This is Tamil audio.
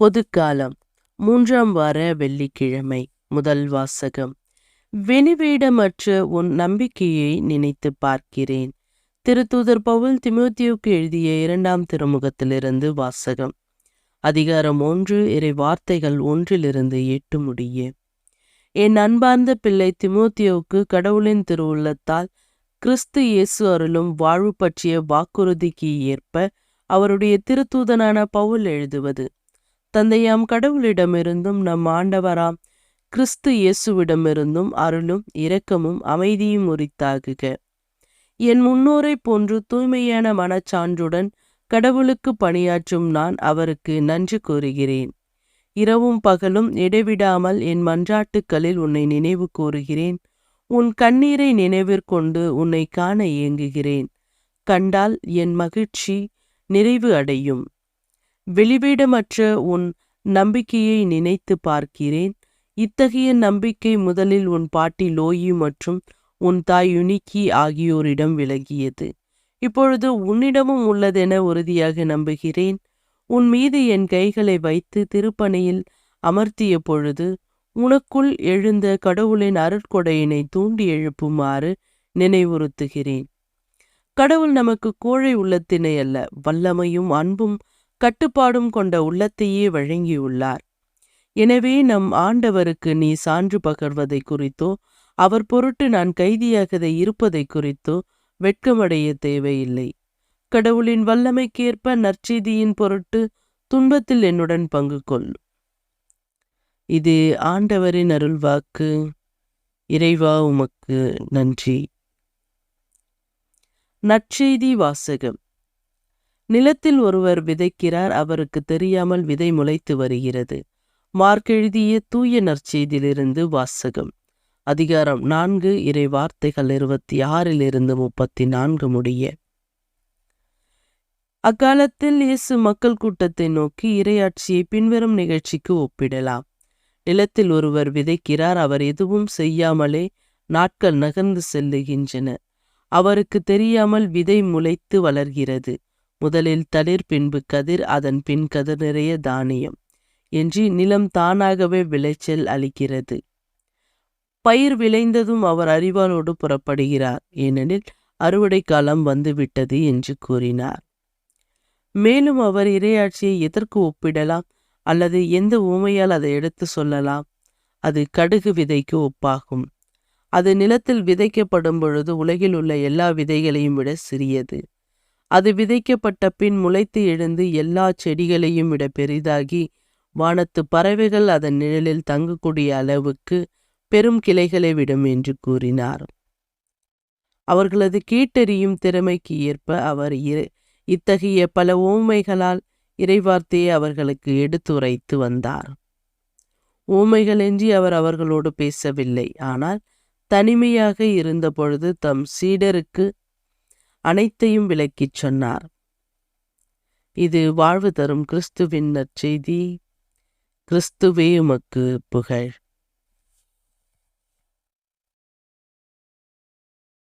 பொதுக்காலம் மூன்றாம் வார வெள்ளிக்கிழமை முதல் வாசகம். வெளிவேடமற்ற உன் நம்பிக்கையை நினைத்து பார்க்கிறேன். திருத்தூதர் பவுல் திமுத்தியுக்கு எழுதிய இரண்டாம் திருமுகத்திலிருந்து வாசகம். அதிகாரம் ஒன்று இறை வார்த்தைகள் ஒன்றிலிருந்து எட்டு முடிய. என் அன்பார்ந்த பிள்ளை திமோத்தியோவுக்கு கடவுளின் திருவுள்ளத்தால் கிறிஸ்து இயேசு அருளும் வாழ்வு பற்றிய வாக்குறுதிக்கு ஏற்ப அவருடைய திருத்தூதனான பவுல் எழுதுவது. தந்தையாம் கடவுளிடமிருந்தும் நம் ஆண்டவராம் கிறிஸ்து இயேசுவிடமிருந்தும் அருளும் இரக்கமும் அமைதியும் உரித்தாகுக. என் முன்னோரை போன்று தூய்மையான மனச்சான்றுடன் கடவுளுக்கு பணியாற்றும் நான் அவருக்கு நன்றி கூறுகிறேன். இரவும் பகலும் இடைவிடாமல் என் மன்றாட்டுக்களில் உன்னை நினைவு கூறுகிறேன். உன் கண்ணீரை நினைவிற்கொண்டு உன்னை காண இயங்குகிறேன். கண்டால் என் மகிழ்ச்சி நிறைவு அடையும். வெளிவிடமற்ற உன் நம்பிக்கையை நினைத்து பார்க்கிறேன். இத்தகைய நம்பிக்கை முதலில் உன் பாட்டி லோயி மற்றும் உன் தாய் யுனிக்கி ஆகியோரிடம் விலகியது. இப்பொழுது உன்னிடமும் உள்ளதென உறுதியாக நம்புகிறேன். உன் மீது என் கைகளை வைத்து திருப்பணியில் அமர்த்திய பொழுது உனக்குள் எழுந்த கடவுளின் அருட்கொடையினை தூண்டி எழுப்புமாறு நினைவுறுத்துகிறேன். கடவுள் நமக்கு கோழை உள்ளத்தினை அல்ல வல்லமையும் அன்பும் கட்டுப்பாடும் கொண்ட உள்ளத்தையே வழங்கியுள்ளார். எனவே நம் ஆண்டவருக்கு நீ சான்று பகர்வதை குறித்தோ அவர் பொருட்டு நான் கைதியாகதை இருப்பதை குறித்தோ வெட்கமடைய தேவையில்லை. கடவுளின் வல்லமைக்கேற்ப நற்செய்தியின் பொருட்டு துன்பத்தில் என்னுடன் பங்கு கொள். இது ஆண்டவரின் அருள்வாக்கு. இறைவா உமக்கு நன்றி. நற்செய்தி வாசகம். நிலத்தில் ஒருவர் விதைக்கிறார் அவருக்கு தெரியாமல் விதை முளைத்து வருகிறது. மார்க் எழுதிய தூய நற்செய்தியிலிருந்து வாசகம். அதிகாரம் நான்கு இறை வார்த்தைகள் இருபத்தி ஆறிலிருந்து முப்பத்தி நான்கு முடிய. அக்காலத்தில் இயேசு மக்கள் கூட்டத்தை நோக்கி இரையாட்சியை பின்வரும் நிகழ்ச்சிக்கு ஒப்பிடலாம். நிலத்தில் ஒருவர் விதைக்கிறார் அவர் எதுவும் செய்யாமலே நாட்கள் நகர்ந்து செல்லுகின்றன. அவருக்கு தெரியாமல் விதை முளைத்து வளர்கிறது. முதலில் தளிர் பின்பு கதிர் அதன் பின் கதிர் நிறைய தானியம். என்று நிலம் தானாகவே விளைச்சல் அளிக்கிறது. பயிர் விளைந்ததும் அவர் அறிவாளோடு புறப்படுகிறார். ஏனெனில் அறுவடை காலம் வந்துவிட்டது என்று கூறினார். மேலும் அவர் இரையாட்சியை எதற்கு ஒப்பிடலாம்? அல்லது எந்த ஊமையால் அதை எடுத்து சொல்லலாம்? அது கடுகு விதைக்கு ஒப்பாகும். அது நிலத்தில் விதைக்கப்படும் பொழுது உலகில் உள்ள எல்லா விதைகளையும் விட சிறியது. அது விதைக்கப்பட்ட பின் முளைத்து எழுந்து எல்லா செடிகளையும் விட பெரிதாகி வானத்து பறவைகள் அதன் நிழலில் தங்கக்கூடிய அளவுக்கு பெரும் கிளைகளை விடும் என்று கூறினார். அவர்களது கீட்டறியும் திறமைக்கு ஏற்ப அவர் இத்தகைய பல ஊமைகளால் இறைவார்த்தையை அவர்களுக்கு எடுத்துரைத்து வந்தார். ஊமைகளின்றி அவர் அவர்களோடு பேசவில்லை. ஆனால் தனிமையாக இருந்தபொழுது தம் சீடருக்கு அனைத்தையும் விளக்கிச் சொன்னார். இது வாழ்வு தரும் கிறிஸ்துவின் நற்செய்தி. கிறிஸ்துவே உமக்கு புகழ்.